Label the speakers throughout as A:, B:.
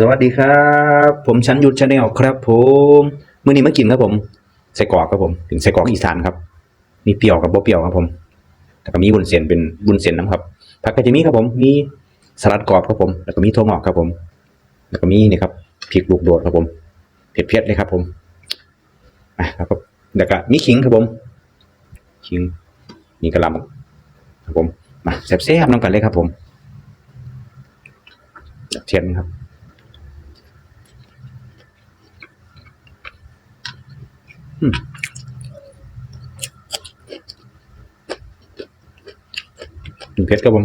A: สวัสดีครับ ผมชั้นยุทธชาแนลครับ ผมมื้อนี้มากินครับผมไส้กรอกครับผมเป็นไส้กรอกอีสานครับ มีเปรี้ยวกับบ่เปรี้ยวครับผมแล้วก็มีวุ้นเส้นเป็นวุ้นเส้นน้ำครับผักกะจะมีครับผม มีสลัดกรอบครับผม แล้วก็มีถั่วงอกครับผม แล้วก็มีนี่ครับพริกลูกโดดครับผมเผ็ดๆเลยครับ ผมอะแล้วก็แล้วก็มีขิงครับผมขิงมีกระลำครับผมมาแซ่บๆน้ำกันเลยครับผมเทียนครับ ถึงเพชรครับผม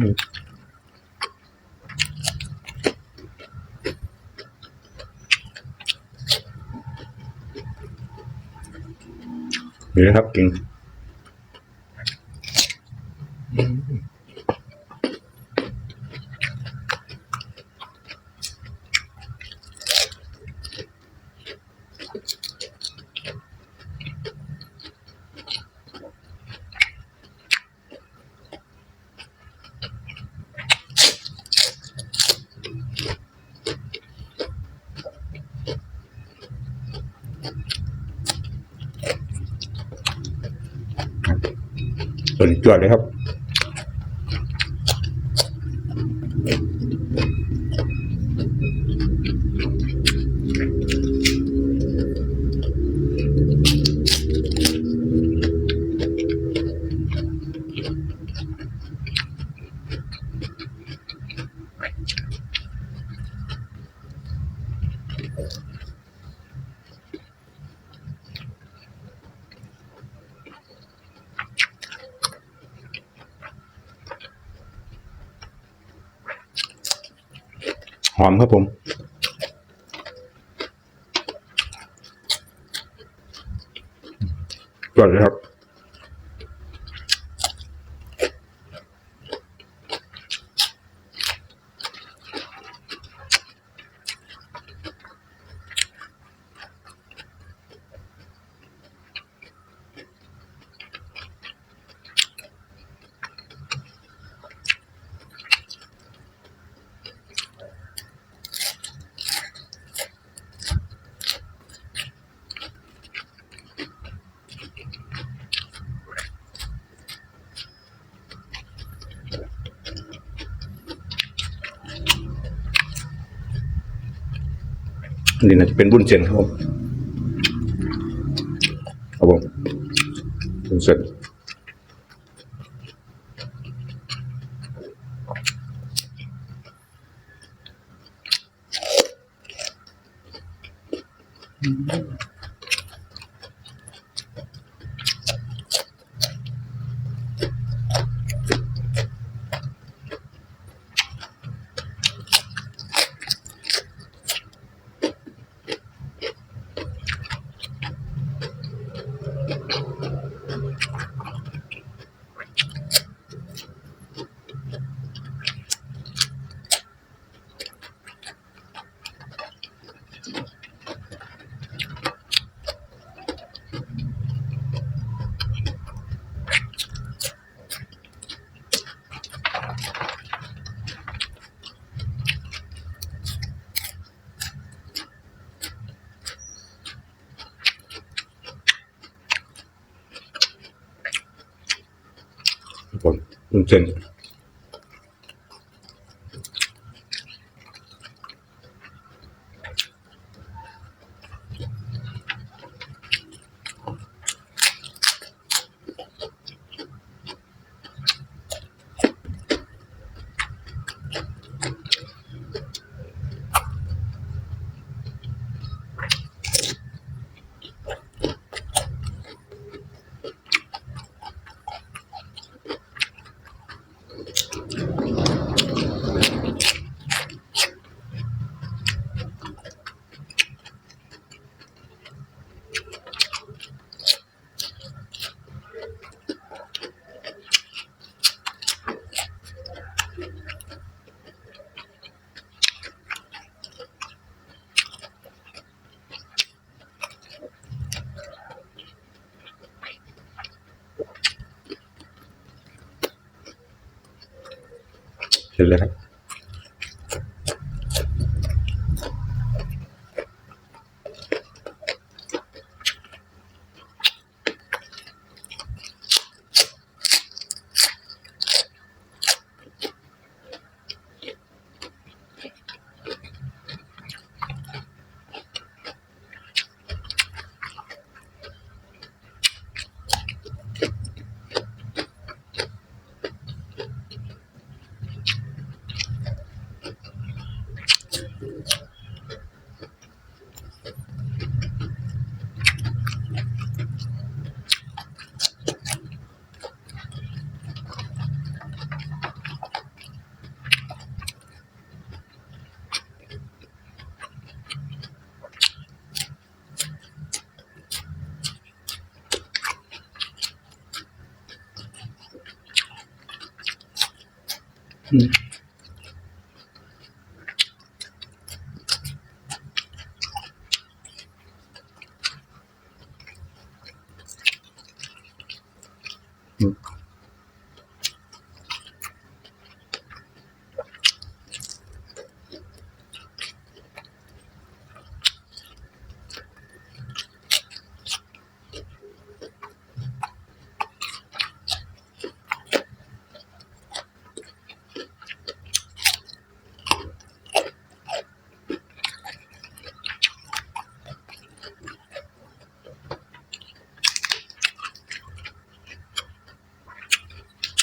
A: อืมนี่น ส่วนจวดเลยครับ หอมครับผมจวดเลยครับ นี่นะจะเป็นบุญเจนครับผมครับผมบุญเส้นครับบุญเสร็จ แล้ว ค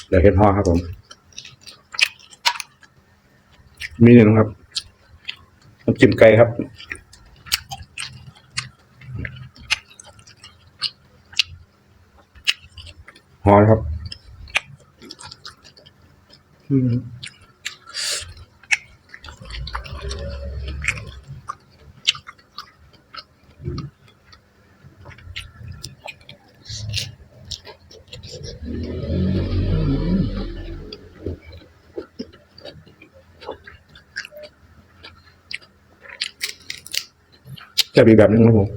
A: เดี๋ยวเห็ดห่อครับผม มีหนึ่งครับน้ำจิ้มไก่ครับหอนะครับ อืม จะมีแบบนึงครับผม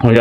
A: ขออ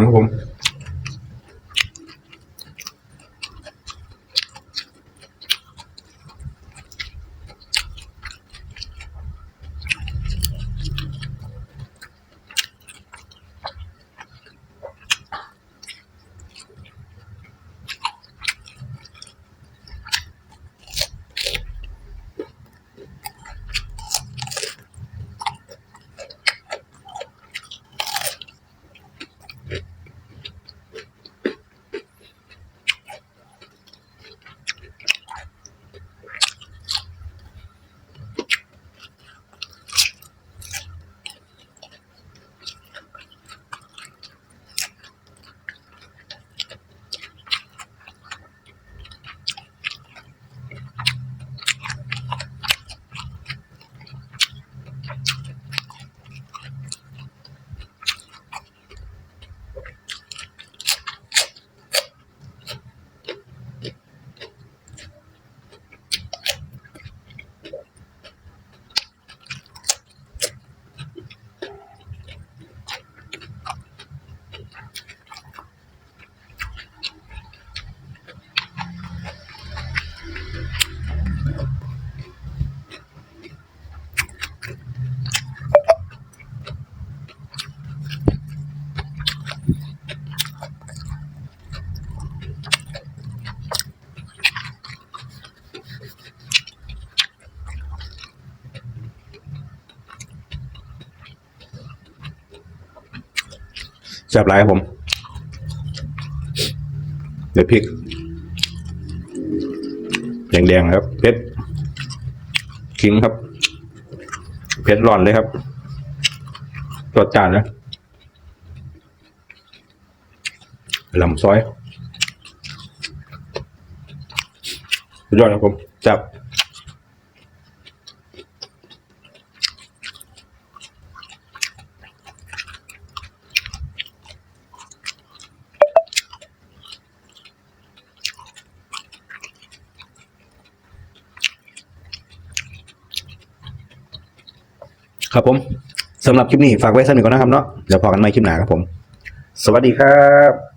A: นุญ แซ่บหลายครับผมเดี๋ยวพริก แดงๆครับเผ็ดขิงครับเผ็ดร้อนเลยครับรสจานนะลำซอยยอดครับผมจับ ครับผมสำหรับคลิปนี้ฝากไว้สักหนึ่งก่อนนะครับเนาะเดี๋ยวพอกันใหม่คลิปหน้าครับผม สวัสดีครับ